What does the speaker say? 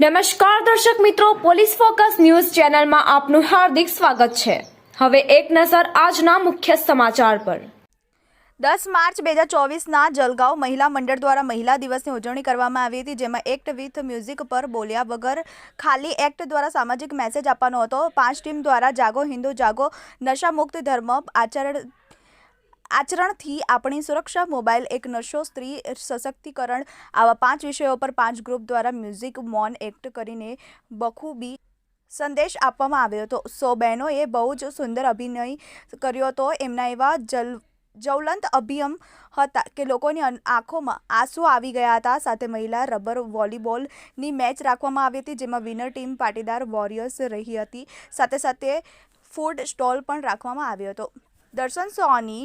નમસ્કાર દર્શક મિત્રો, પોલીસ ફોકસ ન્યૂઝ ચેનલમાં આપનું હાર્દિક સ્વાગત છે. હવે એક નજર આજના મુખ્ય સમાચાર પર. દસ માર્ચ બે હજાર ચોવીસના જલગાંવ મહિલા મંડળ દ્વારા મહિલા દિવસની ઉજવણી કરવામાં આવી હતી, જેમાં એક્ટ વિથ મ્યુઝિક પર બોલ્યા વગર ખાલી એક્ટ દ્વારા સામાજિક મેસેજ આપવાનો હતો. પાંચ ટીમ દ્વારા જાગો હિન્દુ જાગો નશામુક્ત ધર્મ આચરણ આચરણથી આપણી સુરક્ષા, મોબાઈલ એક નશો, સ્ત્રી સશક્તિકરણ આવા પાંચ વિષયો પર પાંચ ગ્રુપ દ્વારા મ્યુઝિક મોન એક્ટ કરીને બખૂબી સંદેશ આપવામાં આવ્યો હતો. સો બહેનોએ બહુ જ સુંદર અભિનય કર્યો હતો. એમના એવા જલ જ્વલંત અભિયમ હતા કે લોકોની આંખોમાં આંસુ આવી ગયા હતા. સાથે મહિલા રબર વોલીબોલની મેચ રાખવામાં આવી હતી, જેમાં વિનર ટીમ પાટીદાર વોરિયર્સ રહી હતી. સાથે સાથે ફૂડ સ્ટોલ પણ રાખવામાં આવ્યો હતો. દર્શન સોની